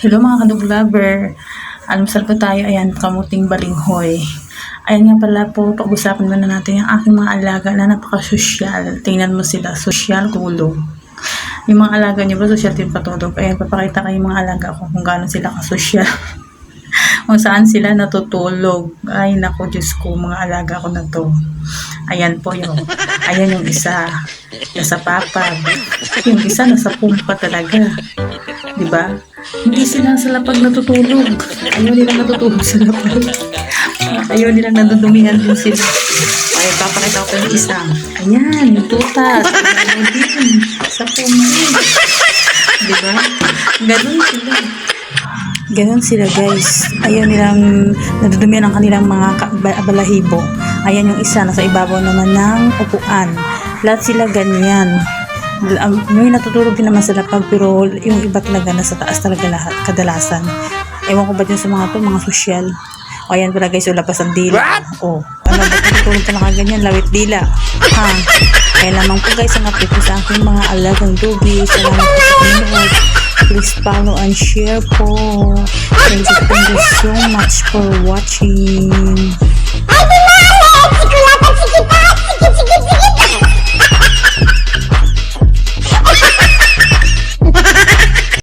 Hello mga kadog lover. Almusal po tayo. Ayan, kamuting balinghoy. Ayan nga pala po, pag-usapan muna natin yung aking mga alaga na napaka-sosyal. Tingnan mo sila, sosyal tulog. Yung mga alaga niyo ba, sosyal din patulog? Ayan, papakita kayo yung mga alaga ko kung gaano sila kasosyal. kung saan sila natutulog. Ay, naku, Diyos ko, mga alaga ko na to. Ayan po yung, ayan yung isa, nasa papag. Yung isa, nasa pumpa talaga. Di ba? Hindi sila sa lapag natutulog. Ayaw nilang natutulog sa lapag. Ayaw nilang nadudumihan din sila. Ay, papakita ko yung isa. Ayan, yung tutas. Ayaw din. Sa pumpa. Di ba? Ganun sila. Ganon sila guys. Ayaw nilang nadudumihan ang kanilang mga balahibo. Ayan yung isa, nasa ibabaw naman ng upuan. Lahat sila ganyan. May natutulog din naman sa lapag pero yung iba talaga nasa taas talaga lahat, kadalasan. Ewan ko ba dyan sa mga to, mga sosyal. O ayan pala guys, ulapas ang dila. O, ano ba natutulog na ganyan, lawit dila. Ha? Kaya lamang po guys, ang update ko sa aking mga alagang dubi. Salamat po sa. Please follow and share po. Thank you, thank you so much for watching.